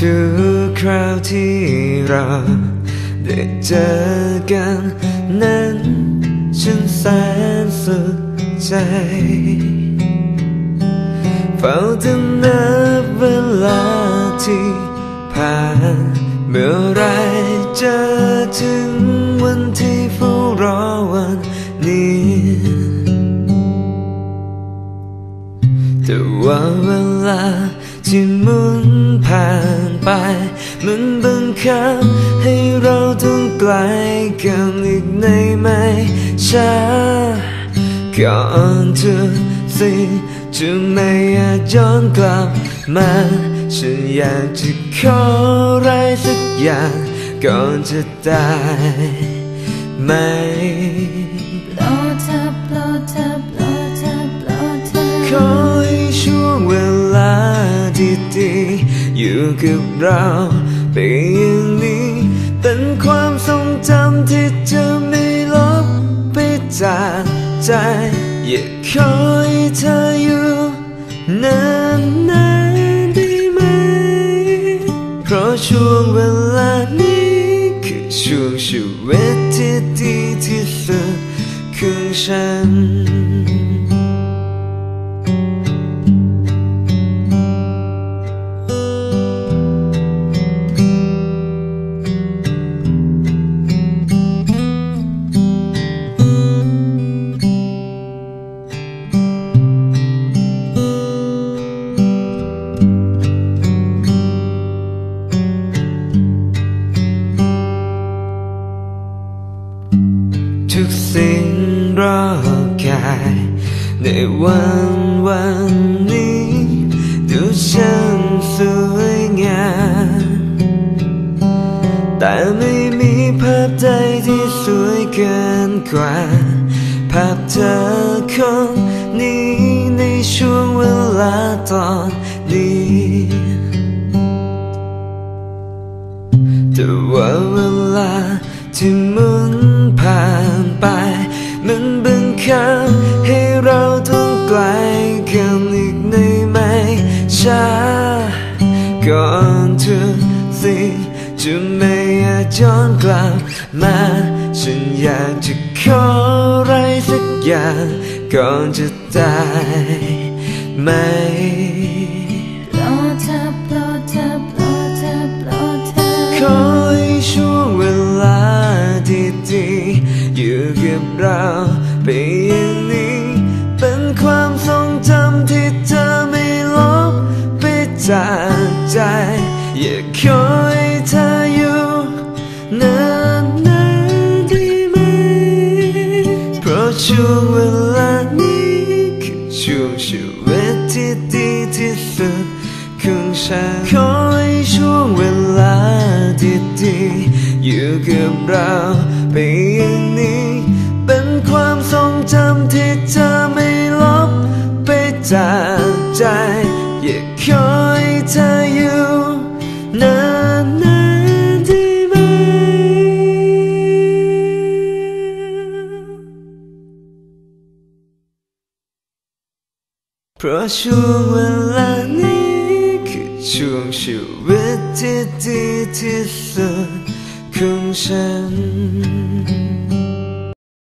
ทุกคราวที่เราได้เจอกันนั้น ฉันแสนสุขใจ เฝ้าจะนับเวลาที่ผ่านเมื่อไรจะถึง ว่าเวลาที่หมุนผ่านไป มันบังคับให้เราต้องไกลกันอีกในไม่ช้าก่อนทุกสิ่งจะไม่อาจย้อนกลับมา ฉันอยากจะขออะไรสักอย่างก่อนจะตายไหม ดีอยู่กับเราไปอย่างนี้ เป็นความทรงจำที่จะไม่ลบไปจากใจ อย่ากขอให้เธออยู่นานนานๆได้ไหม เพราะช่วงเวลานี้คือช่วงชีวิตที่ดีที่สุดของฉัน ทุกสิ่งรอบกายในวันวันนี้ดูช่างสวยงามแต่ไม่มีภาพใดที่สวยเกินกว่า ภาพเธอคนนี้ในช่วงเวลาตอนนี้แต่ว่าเวลาที่มุ ก่อนทุกสิ่งจะไม่อาจย้อนกลับมาฉันอยากจะขออะไรสักอย่างก่อนจะตายไหมโปรดเธอโปรดเธอโปรดเธอโปรดเธอขอให้ช่วงเวลาที่ดีอยู่กับเราไปอย่างนี้ จากใจ อยากขอให้เธออยู่นานนานได้ไหม เพราะช่วงเวลานี้คือช่วงชีวิตที่ดีที่สุดของฉันขอให้ช่วงเวลาที่ดีอยู่กับเราไปอย่างนี้ เป็นความทรงจำที่เธอไม่ลบไปจากใจ พราะช่วงเวลานี้คือช่วงชีวิตที่ดีที่สุดของฉัน